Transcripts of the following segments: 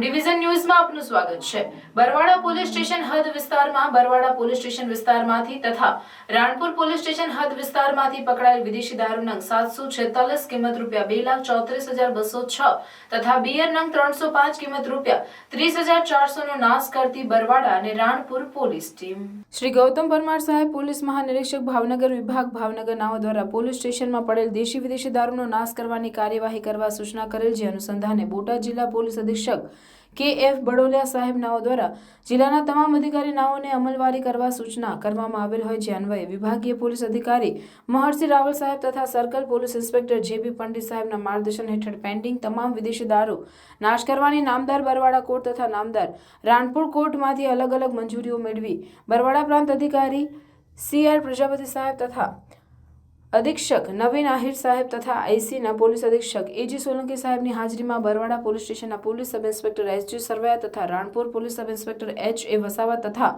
Division ન્યૂઝમાં આપનું સ્વાગત છે. બરવાડા પોલીસ સ્ટેશન હદ વિસ્તારમાં, બરવાડા પોલીસ સ્ટેશન વિસ્તારમાંથી તથા રાણપુર પોલીસ સ્ટેશન હદ વિસ્તારમાંથી પકડાયેલ વિદેશી દારૂ નંગ સાતસો છેતાલીસ કિંમત રૂપિયા બે લાખ ચોત્રીસ હજાર બસો છ તથા બિયર નંગ ત્રણસો પાંચ કિંમત રૂપિયા ત્રીસ હજાર ચારસો નો નાશ કરતી બરવાડા અને રાણપુર પોલીસ ટીમ. શ્રી ગૌતમ પરમાર સાહેબ, પોલીસ મહાનિરીક્ષક, ભાવનગર વિભાગ, ભાવનગર નાઓ દ્વારા પોલીસ સ્ટેશનમાં પડેલ દેશી વિદેશી દારૂનો નાશ કરવાની કાર્યવાહી કરવા સૂચના કરેલ જે અનુસંધાને બોટાદ જિલ્લા પોલીસ અધિક્ષક કે એફ બડોલિયા સાહેબ નાઓ દ્વારા જિલ્લાના તમામ અધિકારી નાઓને અમલવારી કરવા સૂચના કરવામાં આવેલ હોય જે અન્વયે વિભાગીય પોલીસ અધિકારી મહર્ષિ રાવલ સાહેબ તથા circle police inspector J B Pandit સાહેબના માર્ગદર્શન હેઠળ પેન્ડિંગ તમામ વિદેશી દારૂ, નાશ કરવાની નામદાર બરવાડા કોર્ટ તથા નામદાર રાણપુર કોર્ટમાંથી અલગ અલગ મંજૂરીઓ મેળવી બરવાડા પ્રાંત અધિકારી સી આર પ્રજાપતિ સાહેબ તથા અધિક્ષક નવીન આહિર સાહેબ તથા આઈસીના પોલીસ અધિક્ષક એજી સોલંકી સાહેબની હાજરીમાં બરવાડા પોલીસ સ્ટેશનના police sub inspector S G Sarvaiya તથા Ranpur police sub inspector H A Vasava તથા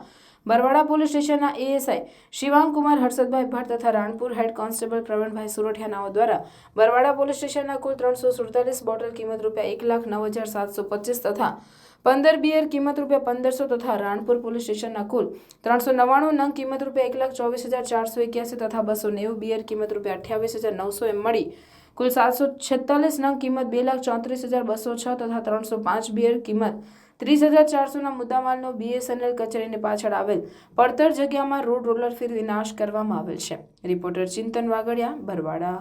બરવાડા પોલીસ સ્ટેશનના A S I Shivangkumar Harshadbhai Bhatt તથા રાણપુર હેડ કોન્સ્ટેબલ પ્રવીણભાઈ સુરઠિયાનાઓ દ્વારા બરવાડા પોલીસ સ્ટેશનના કુલ ત્રણસો સુડતાલીસ બોટલ કિંમત રૂપિયા એક લાખ નવ હજાર સાતસો પચીસ તથા પંદર બિયર કિંમત રૂપિયા પંદરસો તથા રાણપુર પોલીસ સ્ટેશનના કુલ ત્રણસો નવ્વાણું નંગ કિંમત રૂપિયા એક લાખ ચોવીસ હજાર ચારસો એક્યાસી તથા બસો નેવું બિયર કિંમત રૂપિયા અઠ્યાવીસ હજાર નવસો એમ મળી. કુલ સાતસો છેતાલીસ નંગ કિંમત બે લાખ ચોત્રીસ હજાર બસો છ તથા ત્રણસો પાંચ બિયર કિંમત ત્રીસ હજાર ચારસોના મુદ્દામાલનો બીએસએનએલ કચેરીની પાછળ આવેલ પડતર જગ્યામાં રોડ રોલર ફેરવી નાશ કરવામાં આવેલ છે. રિપોર્ટર ચિંતન વાગડિયા, બરવાડા.